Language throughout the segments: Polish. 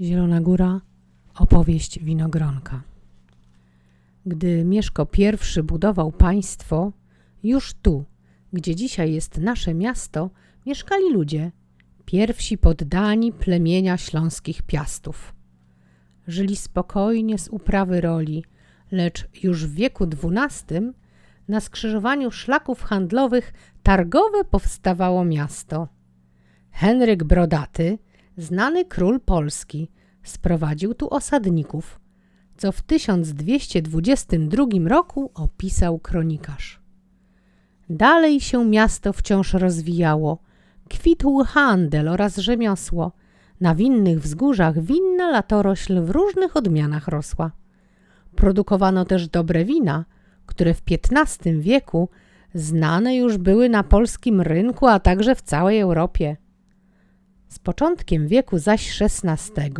Zielona Góra, opowieść winogronka. Gdy Mieszko I budował państwo, już tu, gdzie dzisiaj jest nasze miasto, mieszkali ludzie, pierwsi poddani plemienia śląskich piastów. Żyli spokojnie z uprawy roli, lecz już w wieku XII na skrzyżowaniu szlaków handlowych targowe powstawało miasto. Henryk Brodaty, znany król Polski, sprowadził tu osadników, co w 1222 roku opisał kronikarz. Dalej się miasto wciąż rozwijało, kwitł handel oraz rzemiosło. Na winnych wzgórzach winna latorośl w różnych odmianach rosła. Produkowano też dobre wina, które w XV wieku znane już były na polskim rynku, a także w całej Europie. Z początkiem wieku zaś XVI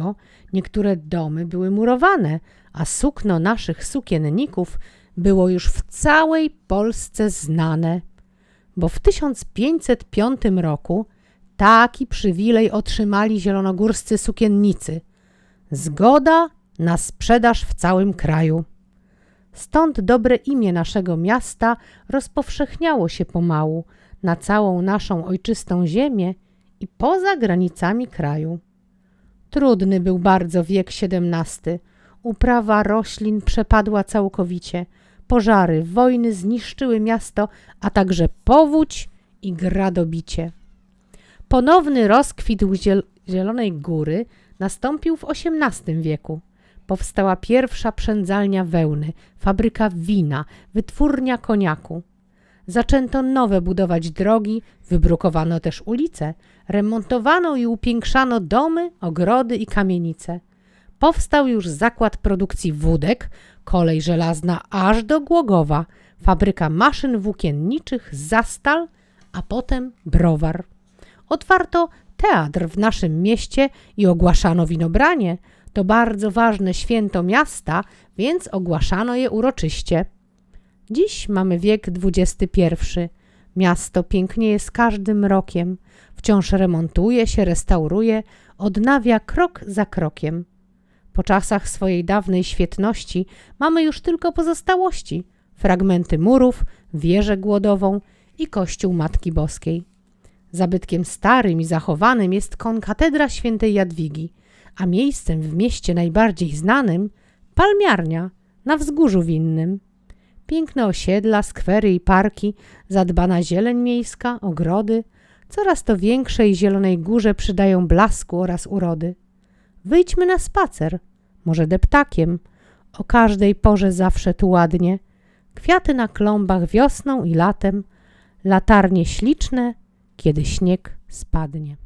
niektóre domy były murowane, a sukno naszych sukienników było już w całej Polsce znane, bo w 1505 roku taki przywilej otrzymali zielonogórscy sukiennicy. Zgoda na sprzedaż w całym kraju. Stąd dobre imię naszego miasta rozpowszechniało się pomału na całą naszą ojczystą ziemię i poza granicami kraju. Trudny był bardzo wiek XVII. Uprawa roślin przepadła całkowicie. Pożary, wojny zniszczyły miasto, a także powódź i gradobicie. Ponowny rozkwit ziel Zielonej Góry nastąpił w XVIII wieku. Powstała pierwsza przędzalnia wełny, fabryka wina, wytwórnia koniaku. Zaczęto nowe budować drogi, wybrukowano też ulice, remontowano i upiększano domy, ogrody i kamienice. Powstał już zakład produkcji wódek, kolej żelazna aż do Głogowa, fabryka maszyn włókienniczych, zastal, a potem browar. Otwarto teatr w naszym mieście i ogłaszano winobranie. To bardzo ważne święto miasta, więc ogłaszano je uroczyście. Dziś mamy wiek XXI. Miasto pięknieje z każdym rokiem. Wciąż remontuje się, restauruje, odnawia krok za krokiem. Po czasach swojej dawnej świetności mamy już tylko pozostałości, fragmenty murów, wieżę głodową i kościół Matki Boskiej. Zabytkiem starym i zachowanym jest konkatedra świętej Jadwigi, a miejscem w mieście najbardziej znanym palmiarnia na wzgórzu winnym. Piękne osiedla, skwery i parki, zadbana zieleń miejska, ogrody, coraz to większej zielonej górze przydają blasku oraz urody. Wyjdźmy na spacer, może deptakiem, o każdej porze zawsze tu ładnie. Kwiaty na klombach wiosną i latem, latarnie śliczne, kiedy śnieg spadnie.